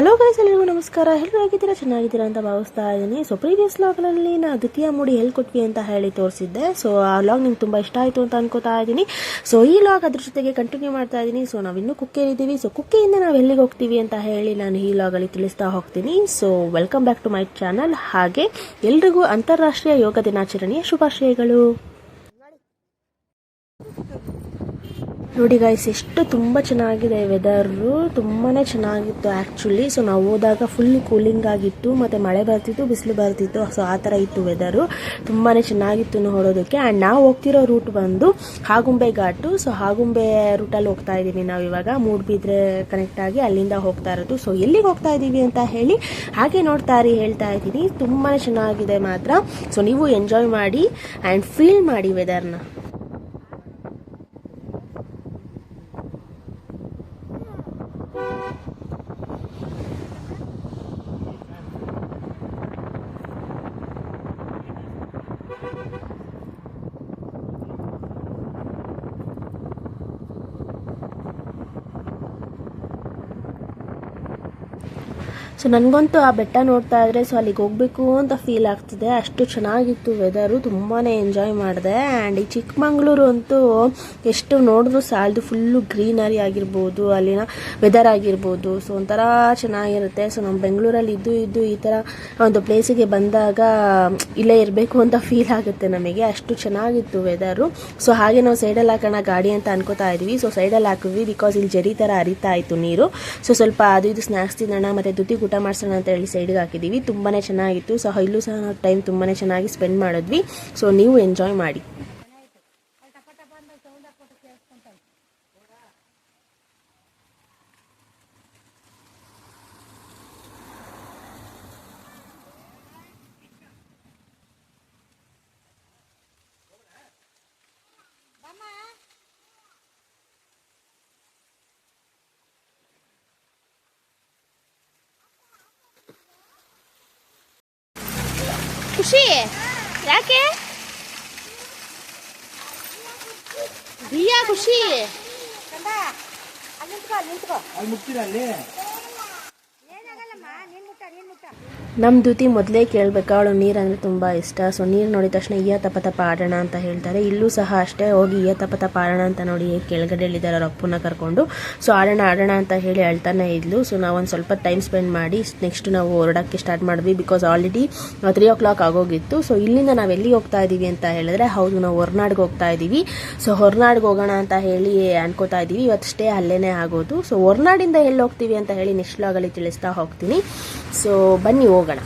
Hello guys ಎಲ್ಲರಿಗೂ ನಮಸ್ಕಾರ. ಎಲ್ಲರೂ ಹೇಗಿದ್ದೀರಾ? ಚೆನ್ನಾಗಿದ್ದೀರಾ ಅಂತ ಭಾವಿಸ್ತಾ ಇದ್ದೀನಿ. ಸೊ ಪ್ರೀವಿಯಸ್ ಲಾಗ್ನಲ್ಲಿ ನಾನು ದ್ವಿತೀಯ ಮೂಡಿ ಹೇಳ್ಕೊಟ್ವಿ ಅಂತ ಹೇಳಿ ತೋರಿಸಿದ್ದೆ. ಸೊ ಆ ಲಾಗ್ ನಿಮ್ಗೆ ತುಂಬ ಇಷ್ಟ ಆಯಿತು ಅಂತ ಅನ್ಕೋತಾ ಇದ್ದೀನಿ. ಸೊ ಈ ಲಾಗ್ ಅದ್ರ ಜೊತೆಗೆ ಕಂಟಿನ್ಯೂ ಮಾಡ್ತಾ ಇದ್ದೀನಿ. ಸೊ ನಾವು ಇನ್ನೂ ಕುಕ್ಕೆಯಲ್ಲಿದ್ದೀವಿ ಸೊ ಕುಕ್ಕೆಯಿಂದ ನಾವು ಎಲ್ಲಿಗೆ ಹೋಗ್ತೀವಿ ಅಂತ ಹೇಳಿ ನಾನು ಈ ಲಾಗಲ್ಲಿ ತಿಳಿಸ್ತಾ ಹೋಗ್ತೀನಿ. So welcome back to my channel ಹಾಗೆ ಎಲ್ರಿಗೂ ಅಂತಾರಾಷ್ಟ್ರೀಯ ಯೋಗ ದಿನಾಚರಣೆಯ ಶುಭಾಶಯಗಳು. ನೋಡಿ ಗೈಸ್ ಎಷ್ಟು ತುಂಬ ಚೆನ್ನಾಗಿದೆ ವೆದರು ತುಂಬಾ ಚೆನ್ನಾಗಿತ್ತು ಆ್ಯಕ್ಚುಲಿ ಸೊ ನಾವು ಹೋದಾಗ ಫುಲ್ ಕೂಲಿಂಗ್ ಆಗಿತ್ತು, ಮತ್ತು ಮಳೆ ಬರ್ತಿತ್ತು, ಬಿಸಿಲು ಬರ್ತಿತ್ತು. ಸೊ ಆ ಥರ ಇತ್ತು ವೆದರು ತುಂಬಾ ಚೆನ್ನಾಗಿತ್ತು ನೋಡೋದಕ್ಕೆ ಆ್ಯಂಡ್ ನಾವು ಹೋಗ್ತಿರೋ ರೂಟ್ ಬಂದು ಹಾಗುಂಬೆ ಘಾಟು. ಸೊ ಹಾಗುಂಬೆ ರೂಟಲ್ಲಿ ಹೋಗ್ತಾ ಇದ್ದೀವಿ ನಾವು ಇವಾಗ. ಮೂಡ್ಬಿದ್ರೆ ಕನೆಕ್ಟ್ ಆಗಿ ಅಲ್ಲಿಂದ ಹೋಗ್ತಾ ಇರೋದು. ಸೊ ಎಲ್ಲಿಗೆ ಹೋಗ್ತಾ ಇದ್ದೀವಿ ಅಂತ ಹೇಳಿ ಹಾಗೆ ನೋಡ್ತಾ ಇರಿ, ಹೇಳ್ತಾ ಇದ್ದೀನಿ. ತುಂಬಾ ಚೆನ್ನಾಗಿದೆ ಮಾತ್ರ. ಸೊ ನೀವು ಎಂಜಾಯ್ ಮಾಡಿ ಆ್ಯಂಡ್ ಫೀಲ್ ಮಾಡಿ ವೆದರ್ನ ಸೊ ನನಗಂತೂ ಆ ಬೆಟ್ಟ ನೋಡ್ತಾ ಇದ್ರೆ ಸೊ ಅಲ್ಲಿಗೆ ಹೋಗ್ಬೇಕು ಅಂತ ಫೀಲ್ ಆಗ್ತಿದೆ. ಅಷ್ಟು ಚೆನ್ನಾಗಿತ್ತು ವೆದರು ತುಂಬಾ ಎಂಜಾಯ್ ಮಾಡಿದೆ. ಆ್ಯಂಡ್ ಈ ಚಿಕ್ಕಮಂಗ್ಳೂರು ಅಂತೂ ಎಷ್ಟು ನೋಡಿದ್ರು ಸಾಲದು ಫುಲ್ಲು ಗ್ರೀನರಿ ಆಗಿರ್ಬೋದು, ಅಲ್ಲಿನ ವೆದರ್ ಆಗಿರ್ಬೋದು. ಸೊ ಒಂಥರ ಚೆನ್ನಾಗಿರುತ್ತೆ. ಸೊ ನಮ್ಮ ಬೆಂಗಳೂರಲ್ಲಿ ಇದ್ದು ಇದ್ದು ಈ ಥರ ಒಂದು ಪ್ಲೇಸಿಗೆ ಬಂದಾಗ ಇಲ್ಲೇ ಇರಬೇಕು ಅಂತ ಫೀಲ್ ಆಗುತ್ತೆ ನಮಗೆ. ಅಷ್ಟು ಚೆನ್ನಾಗಿತ್ತು ವೆದರು ಸೊ ಹಾಗೆ ನಾವು ಸೈಡಲ್ಲಿ ಹಾಕೋಣ ಗಾಡಿ ಅಂತ ಅನ್ಕೋತಾ ಇದ್ವಿ ಸೊ ಸೈಡಲ್ಲಿ ಹಾಕಿದ್ವಿ ಬಿಕಾಸ್ ಇಲ್ಲಿ ಜರಿ ಥರ ಹರಿತಾ ಇತ್ತು ನೀರು. ಸೊ ಸ್ವಲ್ಪ ಅದು ಇದು ಸ್ನ್ಯಾಕ್ಸ್ ತಿನ್ನೋಣ, ಮತ್ತು ದುಡ್ಡಿ ಊಟ ಮಾಡಿಸೋಣ ಅಂತ ಹೇಳಿ ಸೈಡ್ಗೆ ಹಾಕಿದ್ದೀವಿ ತುಂಬಾ ಚೆನ್ನಾಗಿತ್ತು. ಸೊ ಇಲ್ಲೂ ಸಹ ಟೈಮ್ ತುಂಬಾ ಚೆನ್ನಾಗಿ ಸ್ಪೆಂಡ್ ಮಾಡಿದ್ವಿ. ಸೊ ನೀವು ಎಂಜಾಯ್ ಮಾಡಿ. ಖುಷಿ. ಯಾಕೆ? ದಿಯಾ ಖುಷಿ. ಅಲ್ಲಿ ಮುಟ್ತೀರಾ ಅಲ್ಲಿ ನಮ್ಮ ದ್ಯುತಿ ಮೊದಲೇ ಕೇಳಬೇಕು ಅವಳು ನೀರು ಅಂದರೆ ತುಂಬ ಇಷ್ಟ ಸೊ ನೀರು ನೋಡಿದ ತಕ್ಷಣ ಈಯ ತಪ ತಪ ಆಡೋಣ ಅಂತ ಹೇಳ್ತಾರೆ. ಇಲ್ಲೂ ಸಹ ಅಷ್ಟೇ, ಹೋಗಿ ಈಯ ತಪ ತಪ ಆಡೋಣ ಅಂತ ನೋಡಿ ಕೆಳಗಡೆ ಇದ್ದಾರೆ ಅವ್ರ ಅಪ್ಪನ ಕರ್ಕೊಂಡು. ಸೊ ಆಡೋಣ ಆಡೋಣ ಅಂತ ಹೇಳಿ ಅಳ್ತಾನೆ ಇದ್ಲು. ಸೊ ನಾವು ಒಂದು ಸ್ವಲ್ಪ ಟೈಮ್ ಸ್ಪೆಂಡ್ ಮಾಡಿ ನೆಕ್ಸ್ಟ್ ನಾವು ಹೊರಡೋಕ್ಕೆ ಸ್ಟಾರ್ಟ್ ಮಾಡಿದ್ವಿ because already three o'clock ಆಗೋಗಿತ್ತು. ಸೊ ಇಲ್ಲಿಂದ ನಾವು ಎಲ್ಲಿ ಹೋಗ್ತಾ ಇದ್ದೀವಿ ಅಂತ ಹೇಳಿದ್ರೆ, ಹೌದು, ನಾವು ಹೊರನಾಡ್ಗೆ ಹೋಗ್ತಾ ಇದ್ದೀವಿ ಸೊ ಹೊರನಾಡ್ಗೆ ಹೋಗೋಣ ಅಂತ ಹೇಳಿ ಅನ್ಕೋತಾ ಇದ್ದೀವಿ ಇವತ್ತು ಸ್ಟೇ ಅಲ್ಲೇನೇ ಆಗೋದು. ಸೊ ಹೊರನಾಡಿಂದ ಎಲ್ಲಿ ಹೋಗ್ತೀವಿ ಅಂತ ಹೇಳಿ ನೆಕ್ಸ್ಟ್ ಲಾಗಲ್ಲಿ ತಿಳಿಸ್ತಾ ಹೋಗ್ತೀನಿ. ಸೊ ಬನ್ನಿ ಹೋಗೋಣ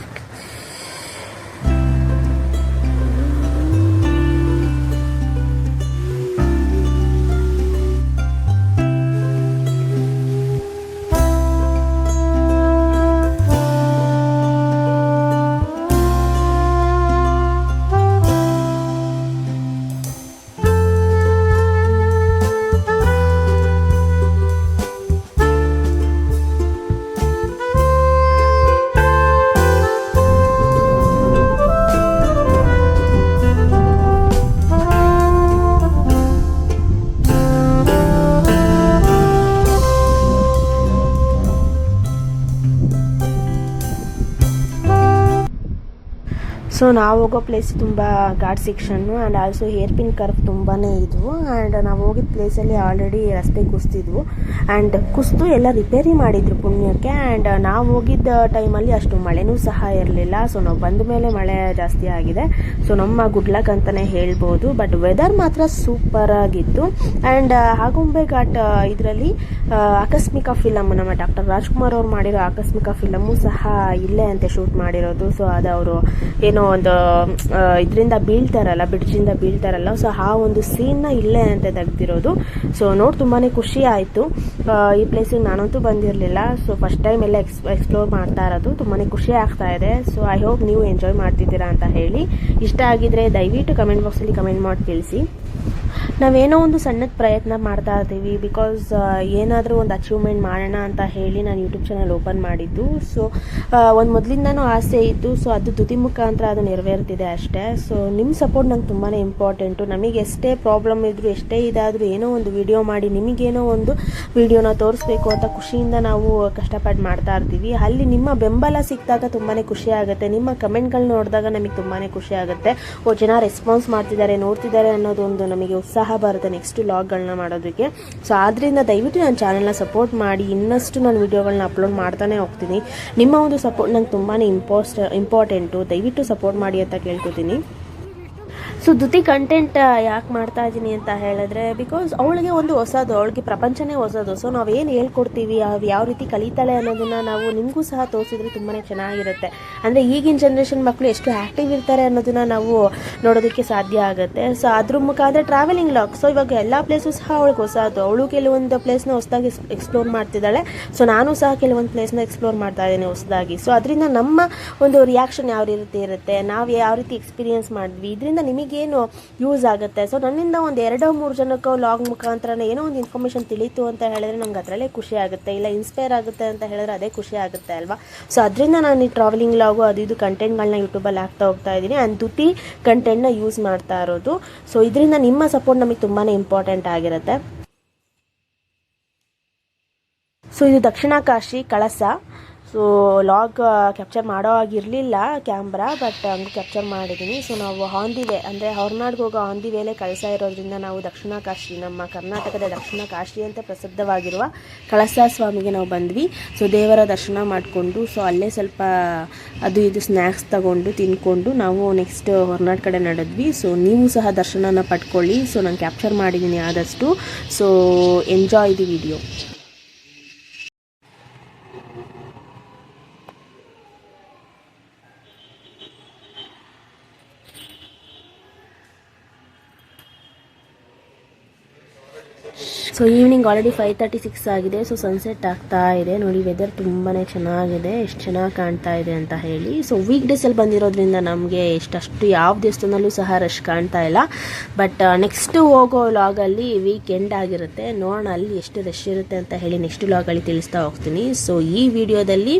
ಸೊ ನಾವು ಹೋಗೋ ಪ್ಲೇಸ್ ತುಂಬ ghat section and also hair pin curve ತುಂಬಾ ಇದ್ವು ಆ್ಯಂಡ್ ನಾವು ಹೋಗಿದ್ದ ಪ್ಲೇಸಲ್ಲಿ ಆಲ್ರೆಡಿ ರಸ್ತೆ ಕುಸ್ತಿದ್ವು. ಆ್ಯಂಡ್ ಕುಸ್ತು ಎಲ್ಲ ರಿಪೇರಿ ಮಾಡಿದ್ರು ಪುಣ್ಯಕ್ಕೆ. ಆ್ಯಂಡ್ ನಾವು ಹೋಗಿದ್ದ ಟೈಮಲ್ಲಿ ಅಷ್ಟು ಮಳೆನೂ ಸಹ ಇರಲಿಲ್ಲ. ಸೊ ನಾವು ಬಂದ ಮೇಲೆ ಮಳೆ ಜಾಸ್ತಿ ಆಗಿದೆ. ಸೊ ನಮ್ಮ ಗುಡ್ ಲಕ್ ಅಂತಲೇ ಹೇಳ್ಬೋದು. ಬಟ್ ವೆದರ್ ಮಾತ್ರ ಸೂಪರ್ ಆಗಿತ್ತು. ಆ್ಯಂಡ್ ಆಗುಂಬೆ ಘಾಟ್ ಇದರಲ್ಲಿ ಆಕಸ್ಮಿಕ ಫಿಲಮ್ ನಮ್ಮ ಡಾಕ್ಟರ್ ರಾಜ್ಕುಮಾರ್ ಅವ್ರು ಮಾಡಿರೋ ಆಕಸ್ಮಿಕ ಫಿಲಮು ಸಹ ಇಲ್ಲೇ ಅಂತೆ ಶೂಟ್ ಮಾಡಿರೋದು. ಸೊ ಅದು ಅವರು ಏನೋ ಒಂದು ಇದರಿಂದ ಬೀಳ್ತಾರಲ್ಲ ಬ್ರಿಡ್ಜಿಂದ ಬೀಳ್ತಾರಲ್ಲ ಸೊ ಆ ಒಂದು ಸೀನ್ನ ಇಲ್ಲೇ ಅಂತ ತೆಗ್ದಿರೋದು. ಸೊ ನೋಡಿ ತುಂಬಾ ಖುಷಿ ಆಯಿತು. ಈ ಪ್ಲೇಸಿಗೆ ನಾನಂತೂ ಬಂದಿರಲಿಲ್ಲ. ಸೊ ಫಸ್ಟ್ ಟೈಮ್ ಎಲ್ಲ ಎಕ್ಸ್ ಎಕ್ಸ್ಪ್ಲೋರ್ ಮಾಡ್ತಾ ಇರೋದು. ತುಂಬಾ ಖುಷಿ ಆಗ್ತಾ ಇದೆ. ಸೊ ಐ ಹೋಪ್ ನೀವು ಎಂಜಾಯ್ ಮಾಡ್ತಿದ್ದೀರಾ ಅಂತ ಹೇಳಿ. ಇಷ್ಟ ಆಗಿದ್ರೆ ದಯವಿಟ್ಟು ಕಮೆಂಟ್ ಬಾಕ್ಸಲ್ಲಿ ಕಮೆಂಟ್ ಮಾಡಿ ತಿಳಿಸಿ. ನಾವೇನೋ ಒಂದು ಸಣ್ಣದ ಪ್ರಯತ್ನ ಮಾಡ್ತಾ ಇದ್ದೀವಿ ಬಿಕಾಸ್ ಏನಾದರೂ ಒಂದು ಅಚೀವ್ಮೆಂಟ್ ಮಾಡೋಣ ಅಂತ ಹೇಳಿ ನಾನು ಯೂಟ್ಯೂಬ್ ಚಾನಲ್ ಓಪನ್ ಮಾಡಿದ್ದು. ಸೊ ಒಂದು ಮೊದಲಿಂದನೂ ಆಸೆ ಇತ್ತು. ಸೊ ಅದು ತುದಿ ಮುಖಾಂತರ ಅದು ನೆರವೇರ್ತಿದೆ ಅಷ್ಟೇ. ಸೊ ನಿಮ್ಮ ಸಪೋರ್ಟ್ ನಂಗೆ ತುಂಬಾ ಇಂಪಾರ್ಟೆಂಟು ನಮಗೆ ಎಷ್ಟೇ ಪ್ರಾಬ್ಲಮ್ ಇದ್ದರೂ ಎಷ್ಟೇ ಇದಾದರೂ ಏನೋ ಒಂದು ವಿಡಿಯೋ ಮಾಡಿ, ನಿಮಗೇನೋ ಒಂದು ವಿಡಿಯೋನ ತೋರಿಸ್ಬೇಕು ಅಂತ ಖುಷಿಯಿಂದ ನಾವು ಕಷ್ಟಪಟ್ಟು ಮಾಡ್ತಾ ಇರ್ತೀವಿ. ಅಲ್ಲಿ ನಿಮ್ಮ ಬೆಂಬಲ ಸಿಕ್ಕಿದಾಗ ತುಂಬಾ ಖುಷಿ ಆಗುತ್ತೆ. ನಿಮ್ಮ ಕಮೆಂಟ್ಗಳು ನೋಡಿದಾಗ ನಮಗೆ ತುಂಬಾ ಖುಷಿ ಆಗುತ್ತೆ. ಓ, ಜನ ರೆಸ್ಪಾನ್ಸ್ ಮಾಡ್ತಿದ್ದಾರೆ, ನೋಡ್ತಿದ್ದಾರೆ ಅನ್ನೋದೊಂದು ನಮಗೆ ಉತ್ಸಾಹ ಬರುತ್ತೆ ನೆಕ್ಸ್ಟ್ ಲಾಗ್ಗಳನ್ನ ಮಾಡೋದಕ್ಕೆ. ಸೊ ಆದ್ದರಿಂದ ದಯವಿಟ್ಟು ನನ್ನ ಚಾನಲ್ನ ಸಪೋರ್ಟ್ ಮಾಡಿ. ಇನ್ನಷ್ಟು ನಾನು ವಿಡಿಯೋಗಳನ್ನ ಅಪ್ಲೋಡ್ ಮಾಡ್ತಾನೆ ಹೋಗ್ತೀನಿ. ನಿಮ್ಮ ಒಂದು ಸಪೋರ್ಟ್ ನಂಗೆ ತುಂಬಾ ಇಂಪಾಸ್ಟ್ ಇಂಪಾರ್ಟೆಂಟು ದಯವಿಟ್ಟು ಸಪೋರ್ಟ್ ಮಾಡಿ ಅಂತ ಕೇಳ್ಕೊತೀನಿ. ಸೊ ದುತಿ ಕಂಟೆಂಟ್ ಯಾಕೆ ಮಾಡ್ತಾ ಇದ್ದೀನಿ ಅಂತ ಹೇಳಿದ್ರೆ ಬಿಕಾಸ್ ಅವಳಿಗೆ ಒಂದು ಹೊಸದು, ಅವಳಿಗೆ ಪ್ರಪಂಚನೇ ಹೊಸದು. ಸೊ ನಾವೇನು ಹೇಳ್ಕೊಡ್ತೀವಿ ಅವು ಯಾವ ರೀತಿ ಕಲಿತಾಳೆ ಅನ್ನೋದನ್ನು ನಾವು ನಿಮಗೂ ಸಹ ತೋರಿಸಿದ್ರೆ ತುಂಬಾ ಚೆನ್ನಾಗಿರುತ್ತೆ. ಅಂದರೆ ಈಗಿನ ಜನ್ರೇಷನ್ ಮಕ್ಕಳು ಎಷ್ಟು ಆ್ಯಕ್ಟಿವ್ ಇರ್ತಾರೆ ಅನ್ನೋದನ್ನು ನಾವು ನೋಡೋದಕ್ಕೆ ಸಾಧ್ಯ ಆಗುತ್ತೆ. ಸೊ ಅದ್ರ ಮುಖಾಂತರ ಟ್ರಾವೆಲಿಂಗ್ ಲಾಕ್ ಸೊ ಇವಾಗ ಎಲ್ಲ ಪ್ಲೇಸು ಸಹ ಅವಳಿಗೆ ಹೊಸದು. ಅವಳು ಕೆಲವೊಂದು ಪ್ಲೇಸ್ನ ಹೊಸದಾಗಿ ಎಕ್ಸ್ಪ್ಲೋರ್ ಮಾಡ್ತಿದ್ದಾಳೆ. ಸೊ ನಾನು ಸಹ ಕೆಲವೊಂದು ಪ್ಲೇಸ್ನ ಎಕ್ಸ್ಪ್ಲೋರ್ ಮಾಡ್ತಾ ಇದ್ದೀನಿ ಹೊಸದಾಗಿ. ಸೊ ಅದರಿಂದ ನಮ್ಮ ಒಂದು ರಿಯಾಕ್ಷನ್ ಯಾವ ರೀತಿ ಇರುತ್ತೆ, ನಾವು ಯಾವ ರೀತಿ ಎಕ್ಸ್ಪೀರಿಯನ್ಸ್ ಮಾಡಿದ್ವಿ, ಇದರಿಂದ ನಿಮಗೇನು ಯೂಸ್ ಆಗುತ್ತೆ. ಸೊ ನನ್ನಿಂದ ಒಂದು ಎರಡೋ ಮೂರು ಜನಕ್ಕೆ ಲಾಗ್ ಮುಖಾಂತರ ಏನೋ ಒಂದು ಇನ್ಫಾರ್ಮೇಷನ್ ತಿಳಿತು ಅಂತ ಹೇಳಿದ್ರೆ ನಮ್ಗೆ ಅದರಲ್ಲೇ ಖುಷಿ ಆಗುತ್ತೆ. ಇಲ್ಲ ಇನ್ಸ್ಪೈರ್ ಆಗುತ್ತೆ ಅಂತ ಹೇಳಿದ್ರೆ ಅದೇ ಖುಷಿ ಆಗುತ್ತೆ ಅಲ್ವಾ? ಸೊ ಅದರಿಂದ ನಾನು ಈ ಟ್ರಾವೆಲಿಂಗ್ ಲಾಗು ಅದು ಇದು ಕಂಟೆಂಟ್ಗಳನ್ನ ಯೂಟ್ಯೂಬಲ್ಲಿ ಹಾಕ್ತಾ ಹೋಗ್ತಾ ಇದ್ದೀನಿ. ಆ್ಯಂಡ್ ತುಟಿ ಕಂಟೆಂಟ್ನ ಯೂಸ್ ಮಾಡ್ತಾ ಇರೋದು. ಸೊ ಇದರಿಂದ ನಿಮ್ಮ ಸಪೋರ್ಟ್ ನಮಗೆ ತುಂಬಾ ಇಂಪಾರ್ಟೆಂಟ್ ಆಗಿರುತ್ತೆ. ಸೊ ಇದು Dakshina Kashi Kalasa. So log capture ಮಾಡೋ ಆಗಿರಲಿಲ್ಲ ಕ್ಯಾಮ್ರಾ ಬಟ್ ಹಂಗೆ ಕ್ಯಾಪ್ಚರ್ ಮಾಡಿದ್ದೀನಿ ಸೊ ನಾವು ಆನ್ ದಿ ವೇ ಅಂದರೆ ಹೊರನಾಡ್ಗೆ ಹೋಗೋ ಆನ್ ದಿ ವೇಲೆ ಕಳಸ ಇರೋದ್ರಿಂದ ನಾವು ದಕ್ಷಿಣ ಕಾಶಿ ನಮ್ಮ ಕರ್ನಾಟಕದ ದಕ್ಷಿಣ ಕಾಶಿ ಅಂತ ಪ್ರಸಿದ್ಧವಾಗಿರುವ ಕಳಸ ಸ್ವಾಮಿಗೆ ನಾವು ಬಂದ್ವಿ. ಸೊ ದೇವರ ದರ್ಶನ ಮಾಡಿಕೊಂಡು ಸೊ ಅಲ್ಲೇ ಸ್ವಲ್ಪ ಅದು ಇದು ಸ್ನ್ಯಾಕ್ಸ್ ತಗೊಂಡು, ತಿನ್ಕೊಂಡು ನಾವು ನೆಕ್ಸ್ಟ್ ಹೊರನಾಡ್ ಕಡೆ ನಡೆದ್ವಿ. ಸೊ ನೀವು ಸಹ ದರ್ಶನನ ಪಡ್ಕೊಳ್ಳಿ. ಸೊ ನಾನು ಕ್ಯಾಪ್ಚರ್ ಮಾಡಿದ್ದೀನಿ ಆದಷ್ಟು. So enjoy the video so evening already five thirty six ಆಗಿದೆ. ಸೊ ಸನ್ಸೆಟ್ ಆಗ್ತಾ ಇದೆ. ನೋಡಿ ವೆದರ್ ತುಂಬಾ ಚೆನ್ನಾಗಿದೆ. ಎಷ್ಟು ಚೆನ್ನಾಗಿ ಕಾಣ್ತಾ ಇದೆ ಅಂತ ಹೇಳಿ. ಸೊ ವೀಕ್ ಡೇಸಲ್ಲಿ ಬಂದಿರೋದ್ರಿಂದ ನಮಗೆ ಎಷ್ಟಷ್ಟು ಯಾವ ದೇವಸ್ಥಾನದಲ್ಲೂ ಸಹ ರಶ್ ಕಾಣ್ತಾ ಇಲ್ಲ. ಬಟ್ ನೆಕ್ಸ್ಟ್ ಹೋಗೋ ಲಾಗಲ್ಲಿ ವೀಕ್ ಎಂಡ್ ಆಗಿರುತ್ತೆ. ನೋಡೋಣ ಅಲ್ಲಿ ಎಷ್ಟು ರಶ್ ಇರುತ್ತೆ ಅಂತ ಹೇಳಿ ನೆಕ್ಸ್ಟ್ ಲಾಗಲ್ಲಿ ತಿಳಿಸ್ತಾ ಹೋಗ್ತೀನಿ. ಸೊ ಈ ವಿಡಿಯೋದಲ್ಲಿ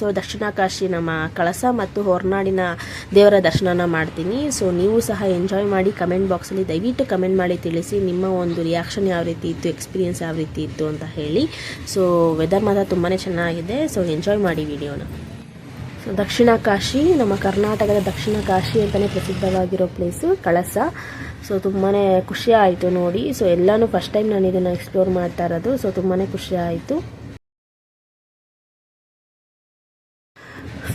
ಸೊ ದಕ್ಷಿಣ ಕಾಶಿ ನಮ್ಮ ಕಳಸ ಮತ್ತು ಹೊರನಾಡಿನ ದೇವರ ದರ್ಶನನ ಮಾಡ್ತೀನಿ. ಸೊ ನೀವು ಸಹ ಎಂಜಾಯ್ ಮಾಡಿ ಕಮೆಂಟ್ ಬಾಕ್ಸಲ್ಲಿ ದಯವಿಟ್ಟು ಕಮೆಂಟ್ ಮಾಡಿ ತಿಳಿಸಿ ನಿಮ್ಮ ಒಂದು ರಿಯಾಕ್ಷನ್ ಯಾವ ರೀತಿ ಇತ್ತು ಎಕ್ಸ್ಪೀರಿಯೆನ್ಸ್ ಯಾವ ರೀತಿ ಇತ್ತು ಅಂತ ಹೇಳಿ. ಸೊ ವೆದರ್ ಮಾತ್ರ ತುಂಬಾ ಚೆನ್ನಾಗಿದೆ. ಸೊ ಎಂಜಾಯ್ ಮಾಡಿ ವಿಡಿಯೋನ ಸೊ ದಕ್ಷಿಣ ಕಾಶಿ, ನಮ್ಮ ಕರ್ನಾಟಕದ ದಕ್ಷಿಣ ಕಾಶಿ ಅಂತಲೇ ಪ್ರಸಿದ್ಧವಾಗಿರೋ ಪ್ಲೇಸು ಕಳಸ. ಸೊ ತುಂಬಾ ಖುಷಿ ಆಯಿತು ನೋಡಿ. ಸೊ ಎಲ್ಲನೂ ಫಸ್ಟ್ ಟೈಮ್ ನಾನು ಇದನ್ನು ಎಕ್ಸ್ಪ್ಲೋರ್ ಮಾಡ್ತಾ ಇರೋದು. ಸೊ ತುಂಬಾ ಖುಷಿ ಆಯಿತು.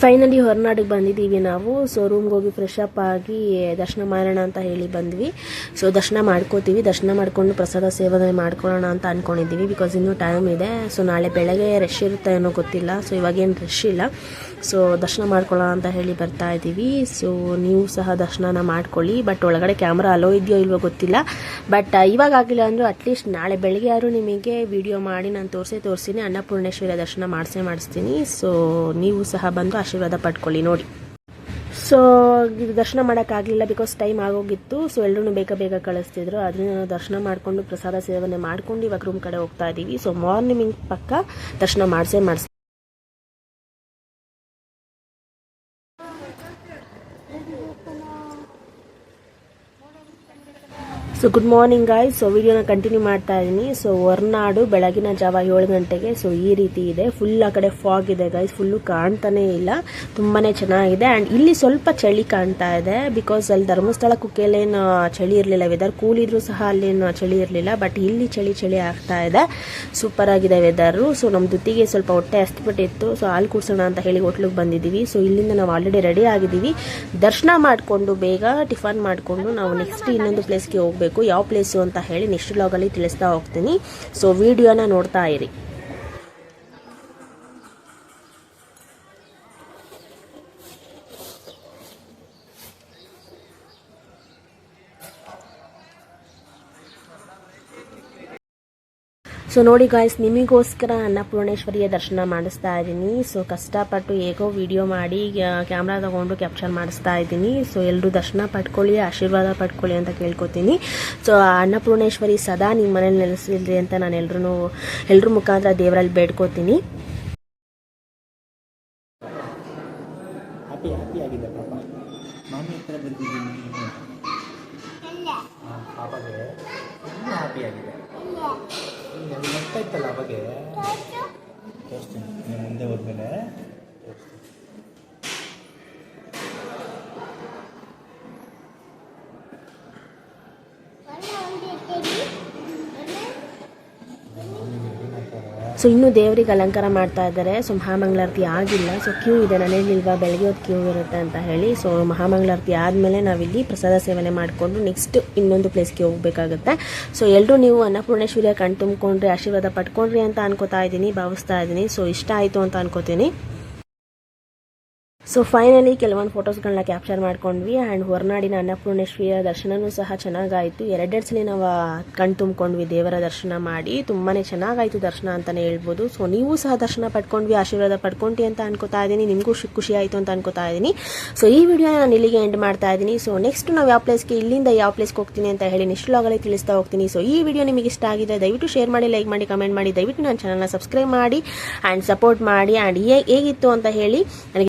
ಫೈನಲಿ ಹೊರನಾಡಿಗೆ ಬಂದಿದ್ದೀವಿ ನಾವು. ಸೊ ರೂಮ್ಗೆ ಹೋಗಿ ಫ್ರೆಶ್ ಅಪ್ ಆಗಿ ದರ್ಶನ ಮಾಡೋಣ ಅಂತ ಹೇಳಿ ಬಂದ್ವಿ. ಸೊ ದರ್ಶನ ಮಾಡ್ಕೋತೀವಿ. ದರ್ಶನ ಮಾಡಿಕೊಂಡು ಪ್ರಸಾದ ಸೇವನೆ ಮಾಡ್ಕೊಳ್ಳೋಣ ಅಂತ ಅಂದ್ಕೊಂಡಿದ್ದೀವಿ ಬಿಕಾಸ್ ಇನ್ನೂ ಟೈಮ್ ಇದೆ. ಸೊ ನಾಳೆ ಬೆಳಗ್ಗೆ ರಶ್ ಇರುತ್ತೆ ಏನೋ ಗೊತ್ತಿಲ್ಲ. ಸೊ ಇವಾಗೇನು ರಶ್ ಇಲ್ಲ. ಸೊ ದರ್ಶನ ಮಾಡ್ಕೊಳ್ಳೋಣ ಅಂತ ಹೇಳಿ ಬರ್ತಾ ಇದ್ದೀವಿ. ಸೊ ನೀವು ಸಹ ದರ್ಶನನ ಮಾಡ್ಕೊಳ್ಳಿ. ಬಟ್ ಒಳಗಡೆ ಕ್ಯಾಮ್ರಾ ಅಲೋ ಇದೆಯೋ ಇಲ್ವೋ ಗೊತ್ತಿಲ್ಲ. ಬಟ್ ಇವಾಗ ಆಗಿಲ್ಲ ಅಂದರೂ ಅಟ್ಲೀಸ್ಟ್ ನಾಳೆ ಬೆಳಗ್ಗೆ ಯಾರು ನಿಮಗೆ ವಿಡಿಯೋ ಮಾಡಿ ನಾನು ತೋರಿಸೇ ತೋರಿಸ್ತೀನಿ ಅನ್ನಪೂರ್ಣೇಶ್ವರಿ ದರ್ಶನ ಮಾಡಿಸೇ ಮಾಡಿಸ್ತೀನಿ. ಸೊ ನೀವು ಸಹ ಬಂದು ಆಶೀರ್ವಾದ ಪಡ್ಕೊಳ್ಳಿ, ನೋಡಿ. ಸೊ ದರ್ಶನ ಮಾಡೋಕ್ಕಾಗಲಿಲ್ಲ ಬಿಕಾಸ್ ಟೈಮ್ ಆಗೋಗಿತ್ತು. ಸೊ ಎಲ್ಲರೂ ಬೇಗ ಬೇಗ ಕಳಿಸ್ತಿದ್ರು. ಅದನ್ನ ದರ್ಶನ ಮಾಡಿಕೊಂಡು ಪ್ರಸಾದ ಸೇವನೆ ಮಾಡ್ಕೊಂಡು ಇವಾಗ ರೂಮ್ ಕಡೆ ಹೋಗ್ತಾ ಇದ್ದೀವಿ ಸೊ ಮಾರ್ನಿಂಗ್ ಪಕ್ಕ ದರ್ಶನ ಮಾಡಿಸೇ ಮಾಡಿಸ್ so good morning guys so ವಿಡಿಯೋನ ಕಂಟಿನ್ಯೂ ಮಾಡ್ತಾ ಇದ್ದೀನಿ ಸೊ ಹೊರನಾಡು ಬೆಳಗಿನ ಜಾವ ಏಳು ಗಂಟೆಗೆ. ಸೊ ಈ ರೀತಿ ಇದೆ. ಫುಲ್ ಆ ಕಡೆ ಫಾಗ್ ಇದೆ ಗೈಸ್ ಫುಲ್ಲು ಕಾಣ್ತಾನೆ ಇಲ್ಲ. ತುಂಬಾ ಚೆನ್ನಾಗಿದೆ. ಆ್ಯಂಡ್ ಇಲ್ಲಿ ಸ್ವಲ್ಪ ಚಳಿ ಕಾಣ್ತಾ ಇದೆ. ಬಿಕಾಸ್ ಅಲ್ಲಿ ಧರ್ಮಸ್ಥಳ ಕುಕ್ಕೆಲೇನು ಚಳಿ ಇರಲಿಲ್ಲ. ವೆದರ್ ಕೂಲಿದ್ರು ಸಹ ಅಲ್ಲೇನು ಚಳಿ ಇರಲಿಲ್ಲ. ಬಟ್ ಇಲ್ಲಿ ಚಳಿ ಚಳಿ ಆಗ್ತಾ ಇದೆ. ಸೂಪರ್ ಆಗಿದೆ ವೆದರು ಸೊ ನಮ್ಮ ದುತ್ತಿಗೆ ಸ್ವಲ್ಪ ಹೊಟ್ಟೆ ಹಸ್ಬಿಟ್ಟಿತ್ತು ಸೊ ಹಾಲು ಕೂಡ್ಸೋಣ ಅಂತ ಹೇಳಿ ಹೋಟ್ಲಿಗೆ ಬಂದಿದ್ದೀವಿ ಸೊ ಇಲ್ಲಿಂದ ನಾವು ಆಲ್ರೆಡಿ ರೆಡಿ ಆಗಿದ್ದೀವಿ ದರ್ಶನ ಮಾಡಿಕೊಂಡು ಬೇಗ ಟಿಫನ್ ಮಾಡಿಕೊಂಡು ನಾವು ನೆಕ್ಸ್ಟ್ ಇನ್ನೊಂದು ಪ್ಲೇಸ್ಗೆ ಹೋಗಬೇಕು. ಯಾವ ಪ್ಲೇಸು ಅಂತ ಹೇಳಿ ನೆಕ್ಸ್ಟ್ ಲಾಗಲ್ಲಿ ತಿಳಿಸ್ತಾ ಹೋಗ್ತೀನಿ. ಸೊ ವಿಡಿಯೋನ ನೋಡ್ತಾ ಇರಿ. ಸೊ ನೋಡಿ ಗಾಯ್ಸ್ ನಿಮಗೋಸ್ಕರ ಅನ್ನಪೂರ್ಣೇಶ್ವರಿಯ ದರ್ಶನ ಮಾಡಿಸ್ತಾ ಇದ್ದೀನಿ. ಸೊ ಕಷ್ಟಪಟ್ಟು ಹೇಗೋ ವಿಡಿಯೋ ಮಾಡಿ ಕ್ಯಾಮ್ರಾ ತಗೊಂಡು ಕ್ಯಾಪ್ಚರ್ ಮಾಡಿಸ್ತಾ ಇದ್ದೀನಿ. ಸೊ ಎಲ್ಲರೂ ದರ್ಶನ ಪಡ್ಕೊಳ್ಳಿ, ಆಶೀರ್ವಾದ ಪಡ್ಕೊಳ್ಳಿ ಅಂತ ಕೇಳ್ಕೊತೀನಿ. ಸೊ ಅನ್ನಪೂರ್ಣೇಶ್ವರಿ ಸದಾ ನಿಮ್ಮ ಮನೇಲಿ ನೆಲೆಸಿಲ್ರಿ ಅಂತ ನಾನು ಎಲ್ಲರೂ ಎಲ್ಲರೂ ಮುಖಾಂತರ ದೇವರಲ್ಲಿ ಬೇಡ್ಕೋತೀನಿ. ನೀವು ಸೊ ಇನ್ನು ದೇವರಿಗೆ ಅಲಂಕಾರ ಮಾಡ್ತಾ ಇದ್ದಾರೆ. ಸೊ ಮಹಾಮಂಗಳಾರತಿ ಆಗಿಲ್ಲ. ಸೊ ಕ್ಯೂ ಇದೆ. ನನಗಿಲ್ವಾ ಬೆಳಗ್ಗೆ ಹೊತ್ತು ಕ್ಯೂ ಇರುತ್ತೆ ಅಂತ ಹೇಳಿ. ಸೊ ಮಹಾಮಂಗಳಾರತಿ ಆದಮೇಲೆ ನಾವಿಲ್ಲಿ ಪ್ರಸಾದ ಸೇವನೆ ಮಾಡಿಕೊಂಡು ನೆಕ್ಸ್ಟ್ ಇನ್ನೊಂದು ಪ್ಲೇಸ್ಗೆ ಹೋಗಬೇಕಾಗುತ್ತೆ. ಸೊ ಎಲ್ಲರೂ ನೀವು ಅನ್ನಪೂರ್ಣೇಶ್ವರಿಯ ಕಣ್ ತುಂಬಿಕೊಂಡ್ರೆ, ಆಶೀರ್ವಾದ ಪಡ್ಕೊಂಡ್ರಿ ಅಂತ ಅನ್ಕೋತಾ ಇದ್ದೀನಿ, ಭಾವಿಸ್ತಾ ಇದ್ದೀನಿ. ಸೊ ಇಷ್ಟ ಆಯಿತು ಅಂತ ಅನ್ಕೋತೀನಿ. ಸೊ ಫೈನಲಿ ಕೆಲವೊಂದು ಫೋಟೋಸ್ಗಳನ್ನ ಕ್ಯಾಪ್ಚರ್ ಮಾಡ್ಕೊಂಡ್ವಿ ಆ್ಯಂಡ್ ಹೊರನಾಡಿನ ಅನ್ನಪೂರ್ಣೇಶ್ವರಿಯ ದರ್ಶನವೂ ಸಹ ಚೆನ್ನಾಗಾಯಿತು. ಎರಡೆರಡು ಸಲ ನಾವು ಕಣ್ಣು ತುಂಬ್ಕೊಂಡ್ವಿ ದೇವರ ದರ್ಶನ ಮಾಡಿ. ತುಂಬಾ ಚೆನ್ನಾಗಾಯಿತು ದರ್ಶನ ಅಂತಲೇ ಹೇಳ್ಬೋದು. ಸೊ ನೀವು ಸಹ ದರ್ಶನ ಪಡ್ಕೊಂಡ್ವಿ, ಆಶೀರ್ವಾದ ಪಡ್ಕೊಂಡಿ ಅಂತ ಅನ್ಕೋತಾ ಇದ್ದೀನಿ. ನಿಮಗೂ ಖುಷಿ ಆಯಿತು ಅಂತ ಅನ್ಕೋತಾ ಇದ್ದೀನಿ. ಸೊ ಈ ವಿಡಿಯೋನ ನಾನು ಇಲ್ಲಿಗೆ ಎಂಡ್ ಮಾಡ್ತಾ ಇದ್ದೀನಿ. ಸೊ ನೆಕ್ಸ್ಟ್ ನಾವು ಯಾವ ಪ್ಲೇಸ್ಗೆ ಇಲ್ಲಿಂದ ಯಾವ ಪ್ಲೇಸ್ಗೆ ಹೋಗ್ತೀನಿ ಅಂತ ಹೇಳಿ ನೆಕ್ಸ್ಟ್ ಲಾಗಲ್ಲಿ ತಿಳಿಸ್ತಾ ಹೋಗ್ತೀನಿ. ಸೊ ಈ ವಿಡಿಯೋ ನಿಮಗೆ ಇಷ್ಟ ಆಗಿದೆ ದಯವಿಟ್ಟು ಶೇರ್ ಮಾಡಿ ಲೈಕ್ ಮಾಡಿ ಕಮೆಂಟ್ ಮಾಡಿ. ದಯವಿಟ್ಟು ನನ್ನ ಚಾನಲ್ನ ಸಬ್ಸ್ಕ್ರೈಬ್ ಮಾಡಿ ಆ್ಯಂಡ್ ಸಪೋರ್ಟ್ ಮಾಡಿ. ಆ್ಯಂಡ್ ಹೇಗಿತ್ತು ಅಂತ ಹೇಳಿ ನನಗೆ